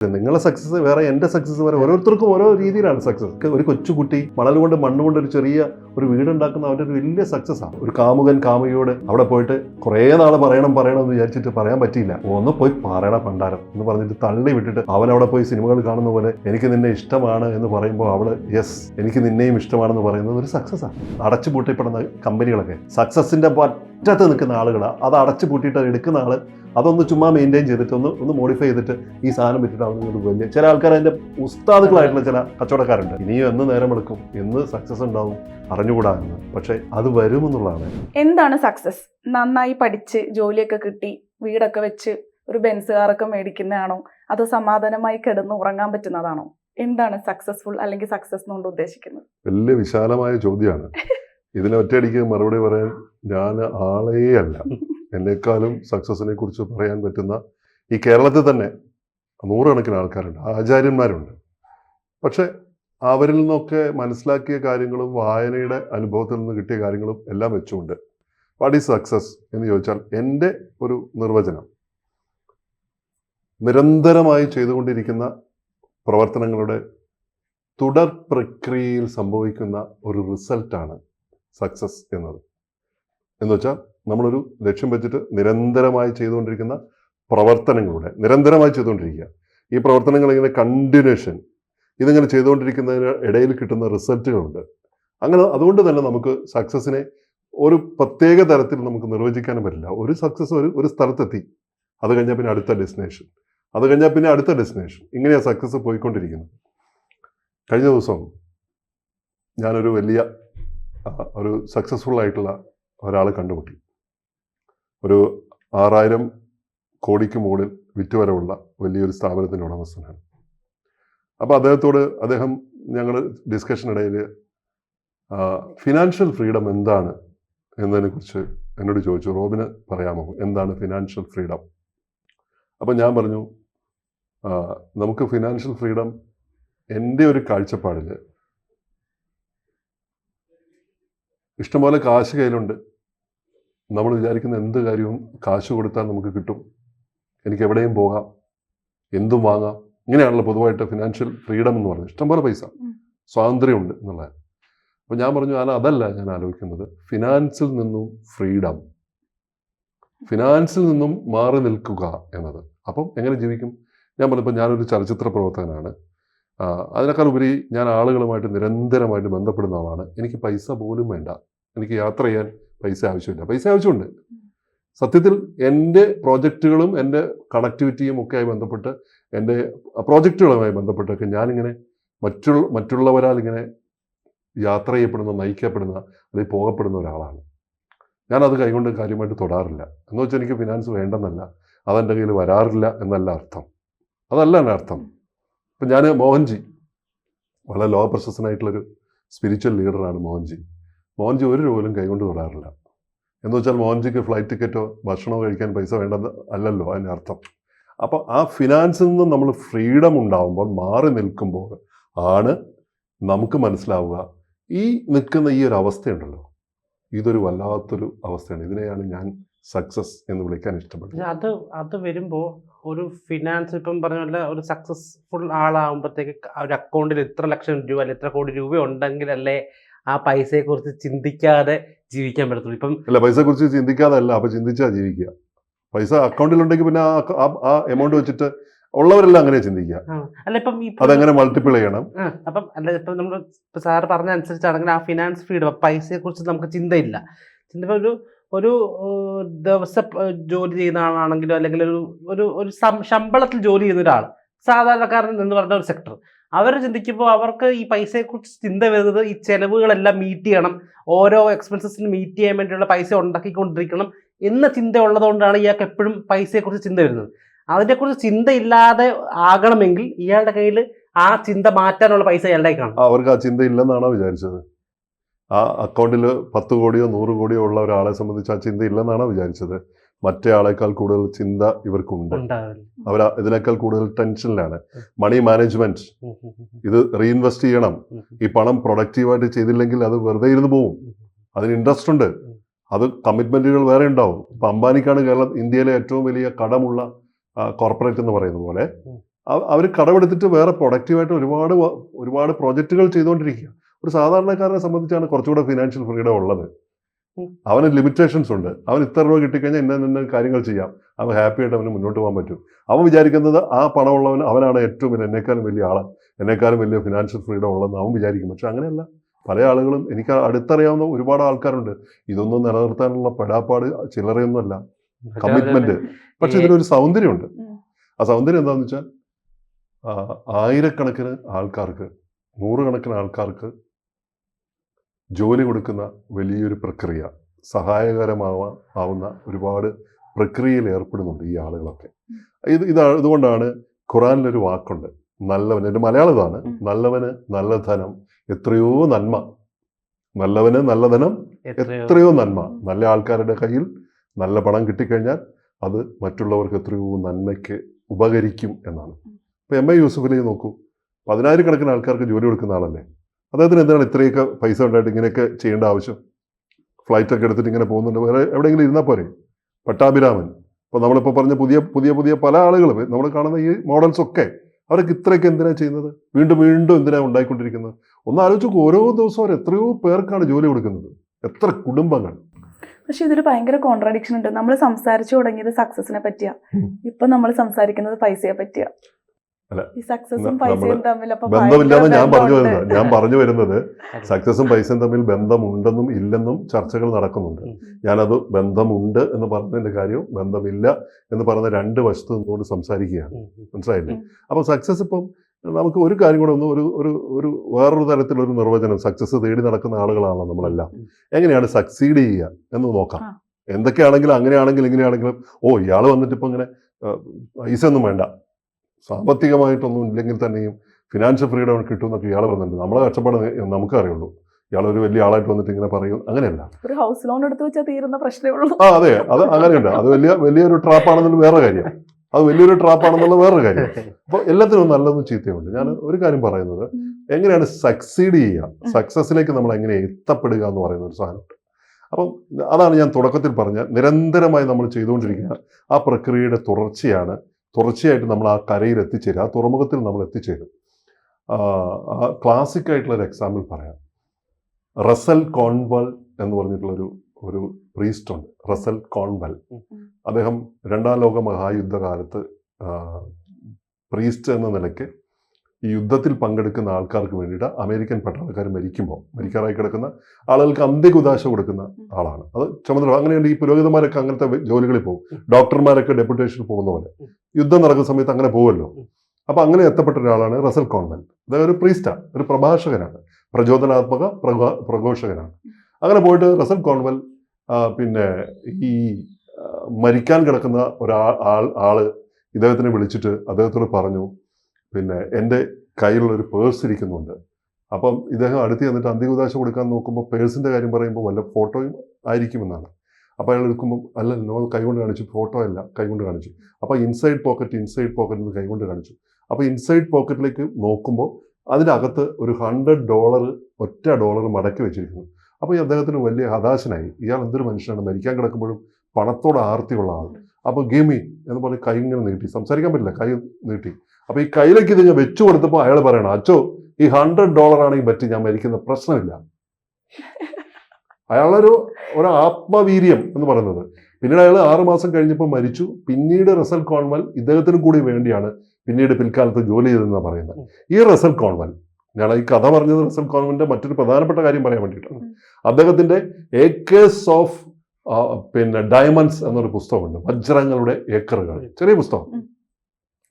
നിങ്ങളെ സക്സസ് വേറെ എന്റെ സക്സസ് വേറെ ഓരോരുത്തർക്കും ഓരോ രീതിയിലാണ് സക്സസ് ഒരു കൊച്ചുകുട്ടി മണൽ കൊണ്ട് മണ്ണ് കൊണ്ട് ഒരു ചെറിയ ഒരു വീടുണ്ടാക്കുന്ന അവന്റെ ഒരു വലിയ സക്സസ് ആണ്. ഒരു കാമുകൻ കാമുകിയോട് അവിടെ പോയിട്ട് കുറേ നാൾ പറയണം പറയണം എന്ന് വിചാരിച്ചിട്ട് പറയാൻ പറ്റിയില്ല. ഒന്ന് പോയി പറയണ പണ്ടാരം എന്ന് പറഞ്ഞിട്ട് തള്ളി വിട്ടിട്ട് അവൻ അവിടെ പോയി സിനിമകൾ കാണുന്ന പോലെ എനിക്ക് നിന്നെ ഇഷ്ടമാണ് എന്ന് പറയുമ്പോൾ അവൾ യെസ് എനിക്ക് നിന്നെയും ഇഷ്ടമാണെന്ന് പറയുന്നത് ഒരു സക്സസ് ആണ്. അടച്ചു പൂട്ടിപ്പെടുന്ന കമ്പനികളൊക്കെ സക്സസിന്റെ പറ്റത്ത് നിൽക്കുന്ന ആളുകളാണ് അത് അടച്ചു പൂട്ടിയിട്ട് അത് എടുക്കുന്ന ആൾ അതൊന്ന് ചുമ്മാ മെയിന്റെയിൻ ചെയ്തിട്ട് ഒന്ന് ഒന്ന് മോഡിഫൈ ചെയ്തിട്ട് ഈ സാധനം വിറ്റിട്ട് അവർക്ക് വലിയ ചില ആൾക്കാർ അതിന്റെ ഉസ്താദുകളായിട്ടുള്ള ചില കച്ചവടക്കാരുണ്ട്. ഇനിയും എന്ന് നേരം എടുക്കും. എന്ന് സക്സസ് ഉണ്ടാവും. അറിഞ്ഞുകൂടാ എന്ന്. പക്ഷേ അത് വരുമെന്നുള്ളതാണ്. എന്താണ് സക്സസ് നന്നായി പഠിച്ച് ജോലിയൊക്കെ കിട്ടി വീടൊക്കെ വെച്ച് ഒരു ബെൻസ് കാറൊക്കെ മേടിക്കുന്നതാണോ? അതോ സമാധാനമായി കിടന്ന് ഉറങ്ങാൻ പറ്റുന്നതാണോ? എന്താണ് സക്സസ്ഫുൾ അല്ലെങ്കിൽ സക്സസ് എന്നുകൊണ്ട് ഉദ്ദേശിക്കുന്നത്? വലിയ വിശാലമായ ചോദ്യമാണ്. ഇതിന് ഒറ്റയടിക്ക് മറുപടി പറയാൻ ഞാൻ ആളേ അല്ല എന്നെക്കാളും സക്സസിനെ കുറിച്ച് പറയാൻ പറ്റുന്ന ഈ കേരളത്തിൽ തന്നെ നൂറുകണക്കിന് ആൾക്കാരുണ്ട്. ആചാര്യന്മാരുണ്ട്. പക്ഷെ അവരിൽ നിന്നൊക്കെ മനസ്സിലാക്കിയ കാര്യങ്ങളും വായനയുടെ അനുഭവത്തിൽ നിന്ന് കിട്ടിയ കാര്യങ്ങളും എല്ലാം വെച്ചുകൊണ്ട് വാട്ട് ഈസ് സക്സസ് എന്ന് ചോദിച്ചാൽ എന്റെ ഒരു നിർവചനം. നിരന്തരമായി ചെയ്തുകൊണ്ടിരിക്കുന്ന പ്രവർത്തനങ്ങളുടെ തുടർ പ്രക്രിയയിൽ സംഭവിക്കുന്ന ഒരു റിസൾട്ടാണ് സക്സസ് എന്നത്. എന്ന് വെച്ചാൽ നമ്മളൊരു ലക്ഷ്യം വെച്ചിട്ട് നിരന്തരമായി ചെയ്തുകൊണ്ടിരിക്കുന്ന പ്രവർത്തനങ്ങളുടെ നിരന്തരമായി ചെയ്തുകൊണ്ടിരിക്കുക. ഈ പ്രവർത്തനങ്ങൾ ഇങ്ങനെ കണ്ടിന്യൂഷൻ ഇതിങ്ങനെ ചെയ്തുകൊണ്ടിരിക്കുന്നതിന് ഇടയിൽ കിട്ടുന്ന റിസൾട്ടുകളുണ്ട് അങ്ങനെ അതുകൊണ്ട് തന്നെ നമുക്ക് സക്സസിനെ ഒരു പ്രത്യേക തരത്തിൽ നമുക്ക് നിർവചിക്കാനും പറ്റില്ല. ഒരു സക്സസ് ഒരു ഒരു സ്ഥലത്തെത്തി. അത് കഴിഞ്ഞാൽ പിന്നെ അടുത്ത ഡെസ്റ്റിനേഷൻ അത് കഴിഞ്ഞാൽ പിന്നെ അടുത്ത ഡെസ്റ്റിനേഷൻ ഇങ്ങനെയാണ് സക്സസ് പോയിക്കൊണ്ടിരിക്കുന്നത്. കഴിഞ്ഞ ദിവസം ഞാനൊരു വലിയ ഒരു സക്സസ്ഫുൾ ആയിട്ടുള്ള ഒരാൾ കണ്ടുമുട്ടി. ഒരു ആറായിരം കോടിക്ക് മുകളിൽ വിറ്റുവരവുള്ള വലിയൊരു സ്ഥാപനത്തിന്റെ ഉടമസ്ഥനാണ്. അപ്പോൾ അദ്ദേഹത്തോട് അദ്ദേഹം ഞങ്ങൾ ഡിസ്കഷനിടയിൽ ഫിനാൻഷ്യൽ ഫ്രീഡം എന്താണ് എന്നതിനെക്കുറിച്ച് എന്നോട് ചോദിച്ചു. റോബിന് പറയാമോ? എന്താണ് ഫിനാൻഷ്യൽ ഫ്രീഡം അപ്പോൾ ഞാൻ പറഞ്ഞു നമുക്ക് ഫിനാൻഷ്യൽ ഫ്രീഡം എന്റെ ഒരു കാഴ്ചപ്പാടിൽ ഇഷ്ടംപോലെ കാശ് കയ്യിലുണ്ട്. നമ്മൾ വിചാരിക്കുന്ന എന്ത് കാര്യവും കാശ് കൊടുത്താൽ നമുക്ക് കിട്ടും. എനിക്ക് എവിടെയും പോകാം. എന്തും വാങ്ങാം. ഇങ്ങനെയാണല്ലോ പൊതുവായിട്ട് ഫിനാൻഷ്യൽ ഫ്രീഡം എന്ന് പറയുന്നത് ഇഷ്ടംപോലെ പൈസ. സ്വാതന്ത്ര്യമുണ്ട് എന്നുള്ളത്. അപ്പോൾ ഞാൻ പറഞ്ഞു ഞാൻ അതല്ല ഞാൻ ആലോചിക്കുന്നത്. ഫിനാൻസിൽ നിന്നും ഫ്രീഡം ഫിനാൻസിൽ നിന്നും മാറി നിൽക്കുക എന്നത്. അപ്പം എങ്ങനെ ജീവിക്കും? ഞാൻ പറഞ്ഞപ്പോൾ ഞാനൊരു ചലച്ചിത്ര പ്രവർത്തകനാണ്. അതിനേക്കാൾ ഉപരി ഞാൻ ആളുകളുമായിട്ട് നിരന്തരമായിട്ട് ബന്ധപ്പെടുന്ന ആളാണ്. എനിക്ക് പൈസ പോലും വേണ്ട. എനിക്ക് യാത്ര ചെയ്യാൻ പൈസ ആവശ്യമില്ല. പൈസ ആവശ്യമുണ്ട്. സത്യത്തിൽ എന്റെ പ്രോജക്റ്റുകളും എന്റെ കണക്ടിവിറ്റിയും ഒക്കെ ആയി ബന്ധപ്പെട്ട് എന്റെ പ്രോജക്റ്റുകളുമായി ബന്ധപ്പെട്ടൊക്കെ ഞാനിങ്ങനെ മറ്റുള്ള മറ്റുള്ളവരാൽ ഇങ്ങനെ യാത്ര ചെയ്യപ്പെടുന്ന നയിക്കപ്പെടുന്ന അല്ലെങ്കിൽ പോകപ്പെടുന്ന ഒരാളാണ്. ഞാനത് കൈകൊണ്ട് കാര്യമായിട്ട് തൊടാറില്ല. എന്ന് വെച്ചാൽ എനിക്ക് ഫിനാൻസ് വേണ്ടെന്നല്ല. അതെന്റെ കയ്യിൽ വരാറില്ല എന്നല്ല അർത്ഥം. അതല്ല എന്റെ അർത്ഥം. ഇപ്പം ഞാൻ മോഹൻജി. വളരെ ലോ പ്രശസ്തനായിട്ടുള്ളൊരു സ്പിരിച്വൽ ലീഡറാണ് മോഹൻജി. മോഹൻജി ഒരു രൂപയിലും കൈകൊണ്ട് തൊടാറില്ല. എന്ന് വെച്ചാൽ മോഹൻജിക്ക് ഫ്ലൈറ്റ് ടിക്കറ്റോ ഭക്ഷണമോ കഴിക്കാൻ പൈസ വേണ്ടെന്ന് അല്ലല്ലോ അതിന്റെ അർത്ഥം. അപ്പോൾ ആ ഫിനാൻസിൽ നിന്ന് നമ്മൾ ഫ്രീഡം ഉണ്ടാവുമ്പോൾ മാറി നിൽക്കുമ്പോൾ ആണ് നമുക്ക് മനസ്സിലാവുക ഈ നിൽക്കുന്ന ഈ ഒരു അവസ്ഥയുണ്ടല്ലോ. ഇതൊരു വല്ലാത്തൊരു അവസ്ഥയാണ്. ഇതിനെയാണ് ഞാൻ സക്സസ് എന്ന് വിളിക്കാൻ ഇഷ്ടപ്പെടുന്നത്. അത് അത് വരുമ്പോൾ ഒരു ഫിനാൻസ് ഇപ്പം പറഞ്ഞ പോലെ ഒരു സക്സസ്ഫുൾ ആളാകുമ്പോഴത്തേക്ക് ഒരു അക്കൗണ്ടിൽ ഇത്ര ലക്ഷം രൂപ അല്ലെങ്കിൽ ഇത്ര കോടി രൂപ ഉണ്ടെങ്കിലല്ലേ ആ പൈസയെ കുറിച്ച് ചിന്തിക്കാതെ ജീവിക്കാൻ പറ്റത്തുള്ളൂ. ഇപ്പം അല്ല പൈസയെ കുറിച്ച് ചിന്തിക്കാതെ അല്ല അപ്പൊ ചിന്തിച്ചാ ജീവിക്കുക. പൈസ അക്കൗണ്ടിൽ ഉണ്ടെങ്കിൽ പിന്നെ ആ എമൗണ്ട് വെച്ചിട്ട് ഉള്ളവരെല്ലാം അങ്ങനെ ചിന്തിക്കുക. അല്ല ഇപ്പം അതെങ്ങനെ മൾട്ടിപ്പിൾ ചെയ്യണം. അപ്പം അല്ല ഇപ്പം നമ്മൾ സാർ പറഞ്ഞ അനുസരിച്ചാണെങ്കിൽ ആ ഫിനാൻസ് ഫ്രീഡം പൈസയെക്കുറിച്ച് നമുക്ക് ചിന്തയില്ല. ചിന്ത ഒരു ഒരു ദിവസ ജോലി ചെയ്യുന്ന ആളാണെങ്കിലും അല്ലെങ്കിൽ ഒരു ഒരു ഒരു ശമ്പളത്തിൽ ജോലി ചെയ്യുന്ന ഒരാൾ സാധാരണക്കാരൻ എന്ന് പറഞ്ഞ ഒരു സെക്ടർ അവർ ചിന്തിക്കുമ്പോൾ അവർക്ക് ഈ പൈസയെക്കുറിച്ച് ചിന്ത വരുന്നത് ഈ ചെലവുകളെല്ലാം മീറ്റ് ചെയ്യണം ഓരോ എക്സ്പെൻസസിന് മീറ്റ് ചെയ്യാൻ വേണ്ടിയുള്ള പൈസ ഉണ്ടാക്കിക്കൊണ്ടിരിക്കണം എന്ന ചിന്ത ഉള്ളതുകൊണ്ടാണ് ഇയാൾക്ക് എപ്പോഴും പൈസയെക്കുറിച്ച് ചിന്ത വരുന്നത്. അതിനെക്കുറിച്ച് ചിന്തയില്ലാതെ ആകണമെങ്കിൽ ഇയാളുടെ കയ്യിൽ ആ ചിന്ത മാറ്റാനുള്ള പൈസ ഇയാളുടെ കാണും അവർക്ക് ആ ചിന്ത ഇല്ലെന്നാണോ വിചാരിച്ചത്? ആ അക്കൗണ്ടിൽ പത്ത് കോടിയോ നൂറ് കോടിയോ ഉള്ള ഒരാളെ സംബന്ധിച്ച് ആ ചിന്ത ഇല്ലെന്നാണോ വിചാരിച്ചത്? മറ്റേ ആളേക്കാൾ കൂടുതൽ ചിന്ത ഇവർക്കുണ്ട്. അവർ ഇതിനേക്കാൾ കൂടുതൽ ടെൻഷനിലാണ്. Money management. ഇത് റീഇൻവെസ്റ്റ് ചെയ്യണം. ഈ പണം പ്രൊഡക്റ്റീവായിട്ട് ചെയ്തില്ലെങ്കിൽ അത് വെറുതെ ഇരുന്ന് പോവും. അതിന് ഇൻട്രസ്റ്റ് ഉണ്ട്. അത് കമ്മിറ്റ്മെന്റുകൾ വേറെ ഉണ്ടാവും. ഇപ്പൊ അംബാനിക്കാണ് കേരള ഇന്ത്യയിലെ ഏറ്റവും വലിയ കടമുള്ള കോർപ്പറേറ്റ് എന്ന് പറയുന്ന പോലെ. അവർ കടമെടുത്തിട്ട് വേറെ പ്രൊഡക്റ്റീവായിട്ട് ഒരുപാട് ഒരുപാട് പ്രോജക്റ്റുകൾ ചെയ്തുകൊണ്ടിരിക്കുക. ഒരു സാധാരണക്കാരനെ സംബന്ധിച്ചാണ് കുറച്ചുകൂടെ ഫിനാൻഷ്യൽ ഫ്രീഡം ഉള്ളത്. അവന് ലിമിറ്റേഷൻസ് ഉണ്ട്. അവൻ ഇത്ര രൂപ കിട്ടിക്കഴിഞ്ഞാൽ ഇന്ന ഇന്ന കാര്യങ്ങൾ ചെയ്യാം. അവൻ ഹാപ്പി ആയിട്ട് അവന് മുന്നോട്ട് പോകാൻ പറ്റും. അവൻ വിചാരിക്കുന്നത് ആ പണമുള്ളവൻ അവനാണ് ഏറ്റവും വലിയ എന്നെക്കാളും വലിയ ആൾ. എന്നെക്കാളും വലിയ ഫിനാൻഷ്യൽ ഫ്രീഡം ഉള്ളതെന്ന് അവൻ വിചാരിക്കും. പക്ഷെ അങ്ങനെയല്ല. പല ആളുകളും എനിക്ക് അടുത്തറിയാവുന്ന ഒരുപാട് ആൾക്കാരുണ്ട്. ഇതൊന്നും നിലനിർത്താനുള്ള പെടാപ്പാട് ചില്ലറയൊന്നുമല്ല. കമ്മിറ്റ്മെന്റ് പക്ഷെ ഇതിനൊരു സൗന്ദര്യമുണ്ട്. ആ സൗന്ദര്യം എന്താണെന്ന് വെച്ചാൽ ആയിരക്കണക്കിന് ആൾക്കാർക്ക് നൂറുകണക്കിന് ആൾക്കാർക്ക് ജോലി കൊടുക്കുന്ന വലിയൊരു പ്രക്രിയ സഹായകരമാവാ ആവുന്ന ഒരുപാട് പ്രക്രിയയിൽ ഏർപ്പെടുന്നുണ്ട് ഈ ആളുകളൊക്കെ. ഇത് ഇതാണ് ഇതുകൊണ്ടാണ് ഖുറാനിലൊരു വാക്കുണ്ട്. നല്ലവന് എന്റെ മലയാളം ഇതാണ് നല്ലവന് നല്ല ധനം എത്രയോ നന്മ. നല്ലവന് നല്ല ധനം എത്രയോ എത്രയോ നന്മ. നല്ല ആൾക്കാരുടെ കയ്യിൽ നല്ല പണം കിട്ടിക്കഴിഞ്ഞാൽ അത് മറ്റുള്ളവർക്ക് എത്രയോ നന്മയ്ക്ക് ഉപകരിക്കും എന്നാണ്. ഇപ്പം എം എ യൂസുഫിലേക്ക് നോക്കൂ. പതിനായിരക്കണക്കിന് ആൾക്കാർക്ക് ജോലി കൊടുക്കുന്ന ആളല്ലേ? അദ്ദേഹത്തിന് എന്താണ് ഇത്രയൊക്കെ പൈസ ഉണ്ടായിട്ട് ഇങ്ങനെയൊക്കെ ചെയ്യേണ്ട ആവശ്യം? ഫ്ലൈറ്റ് ഒക്കെ എടുത്തിട്ട് ഇങ്ങനെ പോകുന്നുണ്ട്. വേറെ എവിടെയെങ്കിലും ഇരുന്നാൽ പോരെ? പട്ടാഭിരാമൻ. ഇപ്പോൾ നമ്മളിപ്പോൾ പറഞ്ഞ പുതിയ പുതിയ പുതിയ പല ആളുകളും നമ്മൾ കാണുന്ന ഈ മോഡൽസ് ഒക്കെ അവരൊക്കെ ഇത്രയൊക്കെ എന്തിനാണ് ചെയ്യുന്നത്? വീണ്ടും വീണ്ടും എന്തിനാണ് ഉണ്ടായിക്കൊണ്ടിരിക്കുന്നത്? ഒന്ന് ആലോചിച്ച് ഓരോ ദിവസവും അവർ എത്രയോ പേർക്കാണ് ജോലി കൊടുക്കുന്നത്. എത്ര കുടുംബങ്ങൾ. പക്ഷെ ഇതിൽ ഭയങ്കര കോൺട്രാഡിക്ഷൻ ഉണ്ട്. നമ്മൾ സംസാരിച്ചു തുടങ്ങിയത് സക്സസിനെ പറ്റിയാ. ഇപ്പൊ നമ്മൾ സംസാരിക്കുന്നത് പൈസയെ പറ്റിയാ. ബന്ധമില്ലാന്ന് ഞാൻ പറഞ്ഞു ബന്ധമുണ്ട്. വരുന്നത് ഞാൻ പറഞ്ഞു വരുന്നത് സക്സസും പൈസയും തമ്മിൽ ബന്ധമുണ്ടെന്നും ഇല്ലെന്നും ചർച്ചകൾ നടക്കുന്നുണ്ട്. ഞാനത് ബന്ധമുണ്ട് എന്ന് പറഞ്ഞതിന്റെ കാര്യവും ബന്ധമില്ല എന്ന് പറഞ്ഞ രണ്ട് വശത്ത് നിന്നുകൊണ്ട് സംസാരിക്കുകയാണ്. മനസ്സിലായില്ലേ? അപ്പൊ അപ്പോൾ സക്സസ് ഇപ്പം നമുക്ക് ഒരു കാര്യം കൂടെ ഒന്ന് ഒരു ഒരു ഒരു വേറൊരു തരത്തിലൊരു നിർവചനം സക്സസ് തേടി നടക്കുന്ന ആളുകളാണല്ലോ നമ്മളെല്ലാം. എങ്ങനെയാണ് സക്സീഡ് ചെയ്യുക എന്ന് നോക്കാം. എന്തൊക്കെയാണെങ്കിലും അങ്ങനെയാണെങ്കിലും ഇങ്ങനെയാണെങ്കിലും ഓ ഇയാൾ വന്നിട്ട് ഇപ്പം ഇങ്ങനെ പൈസ ഒന്നും വേണ്ട. സാമ്പത്തികമായിട്ടൊന്നും ഇല്ലെങ്കിൽ തന്നെയും ഫിനാൻഷ്യൽ ഫ്രീഡം കിട്ടുമെന്നൊക്കെ ഇയാൾ പറഞ്ഞിട്ടുണ്ട്. നമ്മളെ കഷ്ടപ്പാട് നമുക്കറിയുള്ളൂ. ഇയാൾ ഒരു വലിയ ആളായിട്ട് വന്നിട്ട് ഇങ്ങനെ പറയും. അങ്ങനെയല്ല. ഒരു ഹൗസ് ലോൺ എടുത്ത് വെച്ചാൽ തീരുന്ന പ്രശ്നമേ ഉള്ളൂ. ആ അതെ. അത് അങ്ങനെയുണ്ട്. അത് വലിയ വലിയൊരു ട്രാപ്പാണെന്നുള്ള വേറെ കാര്യം. അത് വലിയൊരു ട്രാപ്പാണെന്നുള്ള വേറൊരു കാര്യം. അപ്പോൾ എല്ലാത്തിനും നല്ലതും ചീത്തയുണ്ട്. ഞാൻ ഒരു കാര്യം പറയുന്നത്. എങ്ങനെയാണ് സക്സീഡ് ചെയ്യുക? സക്സസ്സിലേക്ക് സക്സസിലേക്ക് നമ്മൾ എങ്ങനെ എത്തപ്പെടുക എന്ന് പറയുന്ന ഒരു സാധനമുണ്ട് അപ്പം അതാണ് ഞാൻ തുടക്കത്തിൽ പറഞ്ഞ നിരന്തരമായി നമ്മൾ ചെയ്തുകൊണ്ടിരിക്കുന്ന ആ പ്രക്രിയയുടെ തുടർച്ചയാണ്. തുടർച്ചയായിട്ട് നമ്മൾ ആ കരയിൽ എത്തിച്ചേരും. ആ തുറമുഖത്തിൽ നമ്മൾ എത്തിച്ചേരും. ക്ലാസിക് ആയിട്ടുള്ള ഒരു എക്സാമ്പിൾ പറയാം. റസൽ കോൺവൽ എന്ന് പറഞ്ഞിട്ടുള്ളൊരു ഒരു പ്രീസ്റ്റ് ഉണ്ട്. Russell Conwell. അദ്ദേഹം രണ്ടാം ലോക മഹായുദ്ധകാലത്ത് പ്രീസ്റ്റ് എന്ന നിലയ്ക്ക് ഈ യുദ്ധത്തിൽ പങ്കെടുക്കുന്ന ആൾക്കാർക്ക് വേണ്ടിയിട്ട് അമേരിക്കൻ പട്ടാളക്കാർ മരിക്കുമ്പോൾ മരിക്കാറായി കിടക്കുന്ന ആളുകൾക്ക് അന്ത്യകുദാശ കൊടുക്കുന്ന ആളാണ്. അത് ചുമതല അങ്ങനെയുണ്ട് ഈ പുരോഹിതന്മാരൊക്കെ അങ്ങനത്തെ ജോലികളിൽ പോകും. ഡോക്ടർമാരൊക്കെ ഡെപ്യൂട്ടേഷൻ പോകുന്ന പോലെ. യുദ്ധം നടക്കുന്ന സമയത്ത് അങ്ങനെ പോകുമല്ലോ അപ്പൊ അങ്ങനെ എത്തപ്പെട്ട ഒരാളാണ് റസൽ കോൺവെന്റ് അതായത് ഒരു പ്രീസ്റ്റാണ് ഒരു പ്രഭാഷകനാണ്. പ്രചോദനാത്മക പ്രഘോഷകനാണ്. അങ്ങനെ പോയിട്ട് റസൽ കോൺവെൽ പിന്നെ ഈ മരിക്കാൻ കിടക്കുന്ന ഒരാൾ ആൾ ആൾ ഇദ്ദേഹത്തിനെ വിളിച്ചിട്ട് അദ്ദേഹത്തോട് പറഞ്ഞു പിന്നെ എന്റെ കയ്യിലുള്ള ഒരു പേഴ്സ് ഇരിക്കുന്നുണ്ട്. അപ്പം ഇദ്ദേഹം അടുത്ത് ചെന്നിട്ട് അന്ത്യകുദാശ കൊടുക്കാൻ നോക്കുമ്പോൾ പേഴ്സിന്റെ കാര്യം പറയുമ്പോൾ വല്ല ഫോട്ടോയും ആയിരിക്കുമെന്നാണ്. അപ്പോൾ അയാൾ എടുക്കുമ്പോൾ അല്ല നോ കൈകൊണ്ട് കാണിച്ചു. ഫോട്ടോ അല്ല കൈകൊണ്ട് കാണിച്ചു. അപ്പോൾ ഇൻസൈഡ് പോക്കറ്റ് ഇൻസൈഡ് പോക്കറ്റ് എന്ന് കൈകൊണ്ട് കാണിച്ചു. അപ്പോൾ ഇൻസൈഡ് പോക്കറ്റിലേക്ക് നോക്കുമ്പോൾ അതിനകത്ത് ഒരു ഹൺഡ്രഡ് ഡോളർ ഒറ്റ ഡോളർ മടക്കി വെച്ചിരിക്കുന്നു. അപ്പോൾ ഈ അദ്ദേഹത്തിന് വലിയ ഹതാശനായി. ഇയാൾ എന്തൊരു മനുഷ്യനാണ് മരിക്കാൻ കിടക്കുമ്പോഴും പണത്തോട് ആർത്തിയുള്ള ആൾ. അപ്പോൾ ഗെമി എന്ന് പറഞ്ഞ് കൈ ഇങ്ങനെ നീട്ടി. സംസാരിക്കാൻ പറ്റില്ല കൈ നീട്ടി. അപ്പോൾ ഈ കയ്യിലേക്ക് ഇത് ഞാൻ വെച്ചു കൊടുത്തപ്പോൾ അയാൾ പറയണം അച്ചോ ഈ ഹൺഡ്രഡ് ഡോളർ ആണെങ്കിൽ പറ്റി ഞാൻ മരിക്കുന്ന പ്രശ്നമില്ല. അയാളൊരു ഒരു ആത്മവീര്യം എന്ന് പറയുന്നത്. പിന്നീട് അയാൾ ആറു മാസം കഴിഞ്ഞപ്പോൾ മരിച്ചു. പിന്നീട് റസൽ കോൺവൽ ഇദ്ദേഹത്തിന് കൂടി വേണ്ടിയാണ് പിന്നീട് പിൽക്കാലത്ത് ജോലി ചെയ്തതെന്നാണ് പറയുന്നത്. ഈ റസൽ കോൺവൽ ഞാൻ ഈ കഥ പറഞ്ഞത് റസൽ കോൺവലിന്റെ മറ്റൊരു പ്രധാനപ്പെട്ട കാര്യം പറയാൻ വേണ്ടിയിട്ടാണ്. അദ്ദേഹത്തിന്റെ ഏക്കേഴ്സ് ഓഫ് പിന്നെ ഡയമണ്ട്സ് എന്നൊരു പുസ്തകമുണ്ട്. വജ്രങ്ങളുടെ ഏക്കറുകൾ ചെറിയ പുസ്തകം.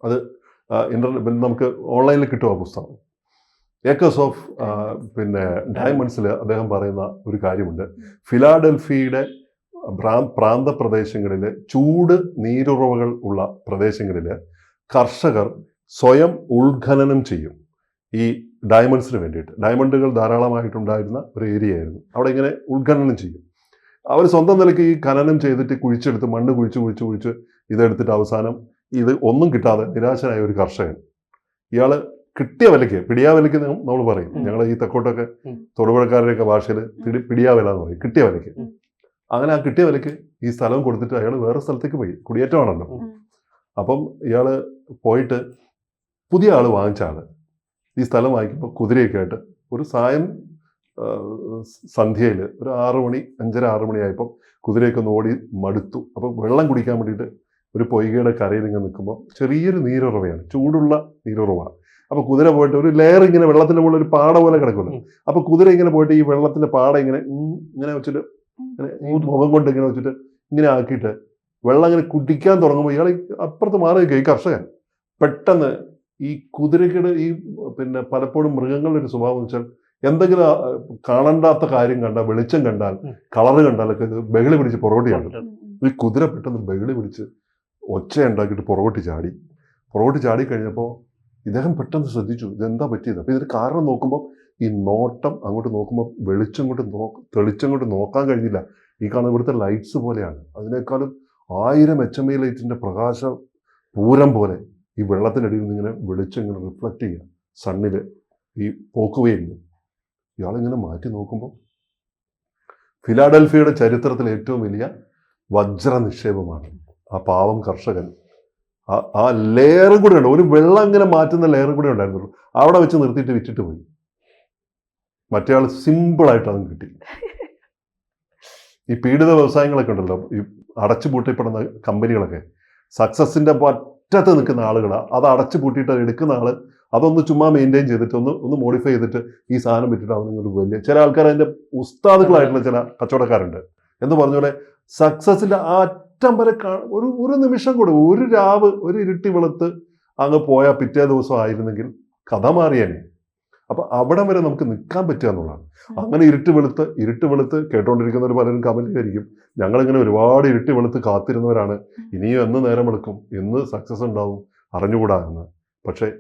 അത് ഇന്റർനെറ്റ് നമുക്ക് ഓൺലൈനിൽ കിട്ടും ആ പുസ്തകം. ഏക്കേഴ്സ് ഓഫ് പിന്നെ ഡയമണ്ട്സിൽ അദ്ദേഹം പറയുന്ന ഒരു കാര്യമുണ്ട്. ഫിലാഡൽഫിയുടെ പ്രാ- പ്രാന്ത പ്രദേശങ്ങളിൽ ചൂട് നീരുറവകൾ ഉള്ള പ്രദേശങ്ങളിൽ കർഷകർ സ്വയം ഉത്ഖനനം ചെയ്യും ഈ ഡയമണ്ട്സിന് വേണ്ടിയിട്ട്. ഡയമണ്ടുകൾ ധാരാളമായിട്ടുണ്ടായിരുന്ന ഒരു ഏരിയ ആയിരുന്നു. അവിടെ ഇങ്ങനെ ഉത്ഖനനം ചെയ്യും. അവർ സ്വന്തം നിലയ്ക്ക് ഈ ഖനനം ചെയ്തിട്ട് കുഴിച്ചെടുത്ത് മണ്ണ് കുഴിച്ച് കുഴിച്ച് കുഴിച്ച് ഇതെടുത്തിട്ട് അവസാനം ഇത് ഒന്നും കിട്ടാതെ നിരാശനായ ഒരു കർഷകൻ. ഇയാൾ കിട്ടിയ വിലയ്ക്ക് പിടിയാ വിലയ്ക്ക് നമ്മൾ പറയും. ഞങ്ങൾ ഈ തെക്കോട്ടൊക്കെ. തൊടുപുഴക്കാരുടെയൊക്കെ ഭാഷയിൽ പിടി പിടിയാ വില എന്ന് പറയും. കിട്ടിയ വിലയ്ക്ക്. അങ്ങനെ ആ കിട്ടിയ വിലയ്ക്ക് ഈ സ്ഥലം കൊടുത്തിട്ട് അയാൾ വേറെ സ്ഥലത്തേക്ക് പോയി. കുടിയേറ്റമാണല്ലോ. അപ്പം ഇയാൾ പോയിട്ട് പുതിയ ആൾ വാങ്ങിച്ച ആൾ ഈ സ്ഥലം വാങ്ങിക്കുമ്പോൾ കുതിരയൊക്കെ ആയിട്ട് ഒരു സായം സന്ധ്യയിൽ ഒരു ആറു മണി അഞ്ചര ആറു മണിയായപ്പം കുതിരയൊക്കെ ഒന്ന് ഓടി മടുത്തു. അപ്പം വെള്ളം കുടിക്കാൻ വേണ്ടിയിട്ട് ഒരു പൊയ്കയുടെ കരയിൽ ഇങ്ങനെ നിൽക്കുമ്പോൾ ചെറിയൊരു നീരുറവയാണ് ചൂടുള്ള നീരുറവാണ്. അപ്പോൾ കുതിര പോയിട്ട് ഒരു ലെയർ ഇങ്ങനെ വെള്ളത്തിന്റെ മുകളിൽ ഒരു പാട പോലെ കിടക്കുമല്ലോ. അപ്പൊ അപ്പോൾ കുതിര ഇങ്ങനെ പോയിട്ട് ഈ വെള്ളത്തിന്റെ പാട ഇങ്ങനെ ഇങ്ങനെ വെച്ചിട്ട് ഇങ്ങനെ മുഖം കൊണ്ട് ഇങ്ങനെ വെച്ചിട്ട് ഇങ്ങനെ ആക്കിയിട്ട് വെള്ളം ഇങ്ങനെ കുടിക്കാൻ തുടങ്ങുമ്പോൾ ഇയാൾ അപ്പുറത്ത് മാറി നിൽക്കുക ഈ കർഷകൻ. പെട്ടെന്ന് ഈ കുതിരയ്ക്കട് ഈ പിന്നെ പലപ്പോഴും മൃഗങ്ങളുടെ ഒരു സ്വഭാവം വെച്ചാൽ എന്തെങ്കിലും കാണണ്ടാത്ത കാര്യം കണ്ടാൽ വെളിച്ചം കണ്ടാൽ കളർ കളറ് കണ്ടാലൊക്കെ ബഹളി പിടിച്ച് ഉം. ഈ കുതിര പെട്ടെന്ന് ബഹളി പിടിച്ച് ഒച്ച ഉണ്ടാക്കിയിട്ട് പുറകോട്ട് ചാടി. പുറകോട്ട് ചാടി കഴിഞ്ഞപ്പോൾ ഇദ്ദേഹം പെട്ടെന്ന് ശ്രദ്ധിച്ചു ഇതെന്താ പറ്റിയത്? അപ്പോൾ ഇതിന് കാരണം നോക്കുമ്പോൾ ഈ നോട്ടം അങ്ങോട്ട് നോക്കുമ്പോൾ വെളിച്ചം കൊണ്ട് നോ തെളിച്ചം കൊണ്ട് നോക്കാൻ കഴിഞ്ഞില്ല. ഈ കാണുന്ന ഇവിടുത്തെ ലൈറ്റ്സ് പോലെയാണ്. അതിനേക്കാളും ആയിരം എച്ച് എം ഐ ലൈറ്റിന്റെ പ്രകാശ പൂരം പോലെ ഈ വെള്ളത്തിനടിയിൽ നിന്ന് ഇങ്ങനെ വെളിച്ചം ഇങ്ങനെ റിഫ്ലക്റ്റ് ചെയ്യുക. സണ്ണിൽ ഈ പോക്കുവയില്ല ഇയാളിങ്ങനെ മാറ്റി നോക്കുമ്പോൾ ഫിലാഡൽഫിയയുടെ ചരിത്രത്തിൽ ഏറ്റവും വലിയ വജ്ര നിക്ഷേപമാണ് ആ പാവം കർഷകൻ. ആ- ആ ലെയറും കൂടെ ഉണ്ട്. ഒരു വെള്ളം അങ്ങനെ മാറ്റുന്ന ലെയറും കൂടെ ഉണ്ടായിരുന്നുള്ളൂ അവിടെ വെച്ച് നിർത്തിയിട്ട് വിറ്റിട്ട് പോയി. മറ്റേ ആൾ സിമ്പിളായിട്ട് അതും കിട്ടി. ഈ പീഡിത വ്യവസായങ്ങളൊക്കെ ഉണ്ടല്ലോ. ഈ അടച്ചു പൂട്ടിപ്പെടുന്ന കമ്പനികളൊക്കെ. സക്സസിന്റെ പറ്റത്ത് നിൽക്കുന്ന ആളുകളാണ് അത് അടച്ചു പൂട്ടിയിട്ട് എടുക്കുന്ന ആൾ അതൊന്ന് ചുമ്മാ മെയിന്റെയിൻ ചെയ്തിട്ട് ഒന്ന് ഒന്ന് മോഡിഫൈ ചെയ്തിട്ട് ഈ സാധനം വിറ്റിട്ട് അവനൊരു വലിയ ചില ആൾക്കാർ അതിന്റെ ഉസ്താദുകളായിട്ടുള്ള ചില കച്ചവടക്കാരുണ്ട്. എന്ന് പറഞ്ഞ പോലെ സക്സസിന്റെ ആ അറ്റം വരെ കാ- ഒരു ഒരു നിമിഷം കൂടെ ഒരു രാവ് ഒരു ഇരുട്ടി വെളുത്ത് അങ്ങ് പോയാൽ പിറ്റേ ദിവസം ആയിരുന്നെങ്കിൽ കഥ മാറിയേനെ അപ്പൊ അവിടെ വരെ നമുക്ക് നിൽക്കാൻ പറ്റുക എന്നുള്ളതാണ്. അങ്ങനെ ഇരുട്ട് വെളുത്ത് ഇരുട്ട് വെളുത്ത് കേട്ടോണ്ടിരിക്കുന്നവർ പലരും കമന്റ് ആയിരിക്കും. ഞങ്ങളിങ്ങനെ ഒരുപാട് ഇരുട്ട് വെളുത്ത് കാത്തിരുന്നവരാണ്. ഇനിയും എന്ന് നേരം വെളുക്കും എന്ന് സക്സസ് ഉണ്ടാവും. അറിഞ്ഞുകൂടാ എന്ന്. പക്ഷേ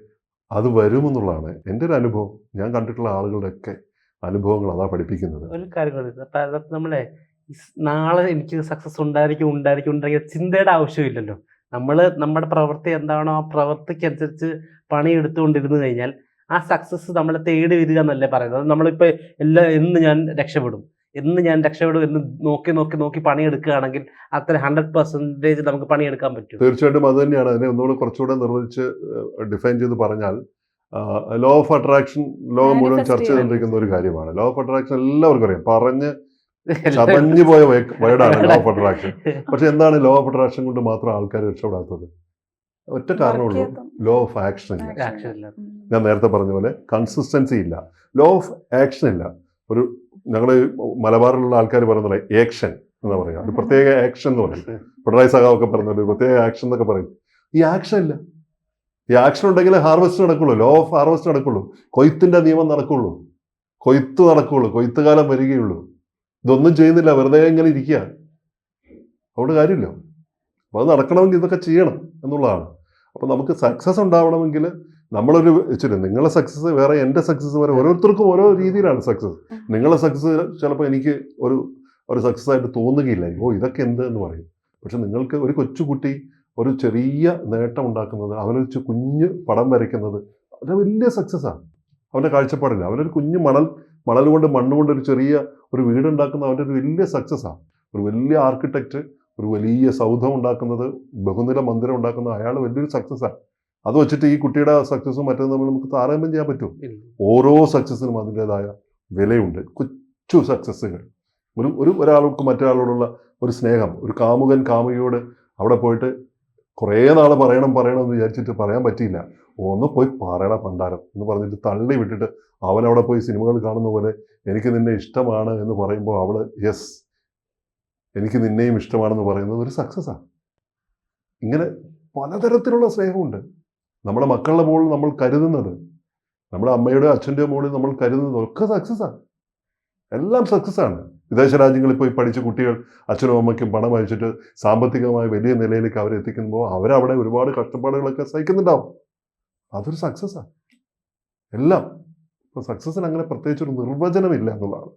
അത് വരുമെന്നുള്ളതാണ് എന്റെ ഒരു അനുഭവം. ഞാൻ കണ്ടിട്ടുള്ള ആളുകളുടെയൊക്കെ അനുഭവങ്ങൾ അതാ പഠിപ്പിക്കുന്നത്. ഒരു കാര്യം നമ്മളെ നാളെ എനിക്ക് സക്സസ് ഉണ്ടായിരിക്കും ഉണ്ടായിരിക്കും ഉണ്ടായിരിക്കും ചിന്തയുടെ ആവശ്യമില്ലല്ലോ. നമ്മൾ നമ്മുടെ പ്രവൃത്തി എന്താണോ ആ പ്രവൃത്തിക്ക് അനുസരിച്ച് പണിയെടുത്തുകൊണ്ടിരുന്നു കഴിഞ്ഞാൽ ആ സക്സസ് നമ്മളെ തേടി വരിക എന്നല്ലേ പറയുന്നത്. നമ്മളിപ്പോൾ നമ്മളിപ്പോ എല്ലാ എന്ന് ഞാൻ രക്ഷപ്പെടും. എന്ന് ഞാൻ രക്ഷപ്പെടും എന്ന് നോക്കി നോക്കി നോക്കി പണിയെടുക്കുകയാണെങ്കിൽ അത്ര ഹൺഡ്രഡ് പെർസെന്റേജ് നമുക്ക് പണിയെടുക്കാൻ പറ്റും. തീർച്ചയായിട്ടും അത് തന്നെയാണ്. അതിനെ ഒന്നുകൂടെ കുറച്ചുകൂടെ നിർവചിച്ച് ഡിഫൈൻ ചെയ്ത് പറഞ്ഞാൽ ലോ ഓഫ് അട്രാക്ഷൻ ലോകം മുഴുവൻ ചർച്ച. ചെയ്തുകൊണ്ടിരിക്കുന്ന ഒരു കാര്യമാണ്. ലോ ഓഫ് അട്രാക്ഷൻ എല്ലാവർക്കും അറിയാം. പറഞ്ഞ് ചതഞ്ഞു പോയ വേർഡാണ് ലോ ഓഫ് അട്രാക്ഷൻ പക്ഷെ എന്താണ് ലോ ഓഫ് അട്രാക്ഷൻ കൊണ്ട് മാത്രം ആൾക്കാർ രക്ഷപ്പെടാത്തത്? ഒറ്റ കാരണമുള്ളൂ ലോ ഓഫ് ആക്ഷൻ ഇല്ല. ഞാൻ നേരത്തെ പറഞ്ഞ പോലെ കൺസിസ്റ്റൻസി ഇല്ല. ലോ ഓഫ് ആക്ഷൻ ഇല്ല. ഒരു ഞങ്ങൾ മലബാറിലുള്ള ആൾക്കാർ പറയുന്നത് ഏക്ഷൻ എന്ന് പറയാം ഒരു പ്രത്യേക ആക്ഷൻ എന്ന് പറയും. പിണറായി സഖാവൊക്കെ പറഞ്ഞ ഒരു പ്രത്യേക ആക്ഷൻ എന്നൊക്കെ പറയും. ഈ ആക്ഷൻ ഇല്ല. ഈ ആക്ഷൻ ഉണ്ടെങ്കിൽ ഹാർവെസ്റ്റ് നടക്കുള്ളൂ. ലോ ഓഫ് ഹാർവെസ്റ്റ് നടക്കുള്ളൂ. കൊയ്ത്തിന്റെ നിയമം നടക്കുള്ളൂ. കൊയ്ത്ത് നടക്കുള്ളൂ. കൊയ്ത്തുകാലം വരികയുള്ളൂ. ഇതൊന്നും ചെയ്യുന്നില്ല വെറുതെ ഇങ്ങനെ ഇരിക്കുക. അതുകൊണ്ട് കാര്യമില്ല. അപ്പോൾ അത് നടക്കണമെങ്കിൽ ഇതൊക്കെ ചെയ്യണം എന്നുള്ളതാണ്. അപ്പോൾ നമുക്ക് സക്സസ് ഉണ്ടാവണമെങ്കിൽ നമ്മളൊരു ഇച്ചിരി നിങ്ങളെ സക്സസ് വേറെ എന്റെ സക്സസ് വരെ ഓരോരുത്തർക്കും ഓരോ രീതിയിലാണ് സക്സസ് നിങ്ങളെ സക്സസ് ചിലപ്പോൾ എനിക്ക് ഒരു ഒരു സക്സസ് ആയിട്ട് തോന്നുകയില്ല. ഓ ഇതൊക്കെ എന്ത് എന്ന് പറയും. പക്ഷെ നിങ്ങൾക്ക് ഒരു കൊച്ചുകുട്ടി ഒരു ചെറിയ നേട്ടം ഉണ്ടാക്കുന്നത് അവനൊരു കുഞ്ഞ് പടം വരയ്ക്കുന്നത് അത് വലിയ സക്സസ്സാണ് അവന്റെ കാഴ്ചപ്പാടില്ല. അവനൊരു കുഞ്ഞ് മണൽ മണൽ കൊണ്ട് മണ്ണ് കൊണ്ട് ഒരു ചെറിയ ഒരു വീടുണ്ടാക്കുന്ന അവന്റെ ഒരു വലിയ സക്സസ്സാണ് ഒരു വലിയ ആർക്കിടെക്റ്റ് ഒരു വലിയ സൗധം ഉണ്ടാക്കുന്നത് ബഹുനില മന്ദിരം ഉണ്ടാക്കുന്നത് അയാൾ വലിയൊരു സക്സസ്സാണ് അത് വെച്ചിട്ട് ഈ കുട്ടിയുടെ സക്സസ്സും മറ്റേതും തമ്മിൽ നമുക്ക് താരതമ്യം ചെയ്യാൻ പറ്റും ഓരോ സക്സസ്സിനും അതിന്റെതായ വിലയുണ്ട്. കൊച്ചു സക്സസ്സുകൾ ഒരു ഒരു ഒരാൾക്ക് മറ്റൊരാളോടുള്ള ഒരു സ്നേഹം ഒരു കാമുകൻ കാമുകിയോട് അവിടെ പോയിട്ട് കുറേ നാൾ പറയണം പറയണം എന്ന് വിചാരിച്ചിട്ട് പറയാൻ പറ്റിയില്ല. ഒന്ന് പോയി പറയണ പണ്ടാരം. എന്ന് പറഞ്ഞിട്ട് തള്ളി വിട്ടിട്ട് അവൻ അവിടെ പോയി സിനിമകൾ കാണുന്ന പോലെ എനിക്ക് നിന്നെ ഇഷ്ടമാണ് എന്ന് പറയുമ്പോൾ അവൾ യെസ് എനിക്ക് നിന്നെയും ഇഷ്ടമാണെന്ന് പറയുന്നത് ഒരു സക്സസ്സാണ് ഇങ്ങനെ പലതരത്തിലുള്ള സ്നേഹമുണ്ട്. നമ്മുടെ മക്കളുടെ മുകളിൽ നമ്മൾ കരുതുന്നത് നമ്മുടെ അമ്മയുടെ അച്ഛന്റെ മുകളിൽ നമ്മൾ കരുതുന്നത് ഒക്കെ സക്സസ്സാണ് എല്ലാം സക്സസ്സാണ് വിദേശ രാജ്യങ്ങളിൽ പോയി പഠിച്ച കുട്ടികൾ അച്ഛനും അമ്മയ്ക്കും പണം അയച്ചിട്ട് സാമ്പത്തികമായ വലിയ നിലയിലേക്ക് അവരെത്തിക്കുമ്പോൾ അവരവിടെ ഒരുപാട് കഷ്ടപ്പാടുകളൊക്കെ സഹിക്കുന്നുണ്ടാവും. അതൊരു സക്സസ്സാണ് എല്ലാം. ഇപ്പോൾ സക്സസ്സിന് അങ്ങനെ പ്രത്യേകിച്ച് ഒരു നിർവചനമില്ല എന്നുള്ളതാണ്.